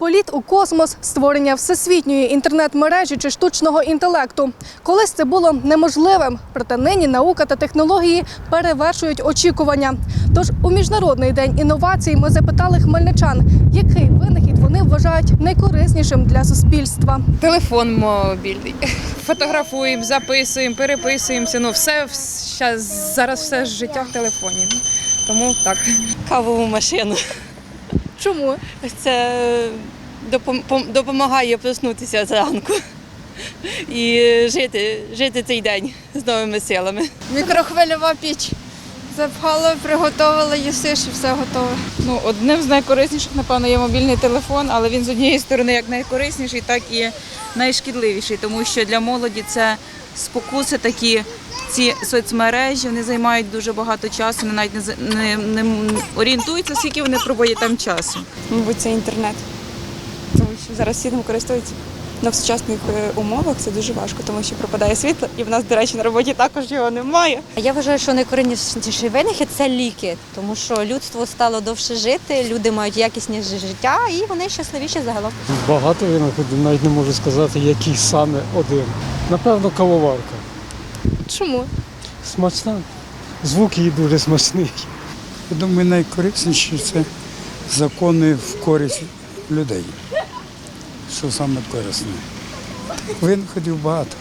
Політ у космос, створення всесвітньої інтернет-мережі чи штучного інтелекту. Колись це було неможливим, проте нині наука та технології перевершують очікування. Тож у міжнародний день інновацій ми запитали хмельничан, який винахід вони вважають найкориснішим для суспільства. Телефон мобільний. Фотографуємо, записуємо, переписуємося. Ну, все зараз все життя в телефоні. Ну, Тому так. кавову машину. Чому? Це допомагає проснутися зранку і жити, жити цей день з новими силами. Мікрохвильова піч. Запхали, приготували, їсиш і все готове. Ну, одним з найкорисніших, напевно, є мобільний телефон, але він з однієї сторони як найкорисніший, так і найшкідливіший, тому що для молоді це спокуси такі. Ці соцмережі вони займають дуже багато часу, вони навіть не, з- не, не орієнтуються, скільки вони проводять там часу. Мабуть, це інтернет. Тому що зараз всі ним користуються. Но в сучасних е, умовах це дуже важко, тому що пропадає світло, і в нас, до речі, на роботі також його немає. Я вважаю, що найкорисніший винахід це ліки, тому що людство стало довше жити, люди мають якісніше життя і вони щасливіші загалом. Багато винаходів, навіть не можу сказати, який саме один. Напевно, кавоварка. Чому? Смачна. Звук її дуже смачний. Я думаю, найкорисніше це закони в користь людей. Що саме корисне. Винаходів багато.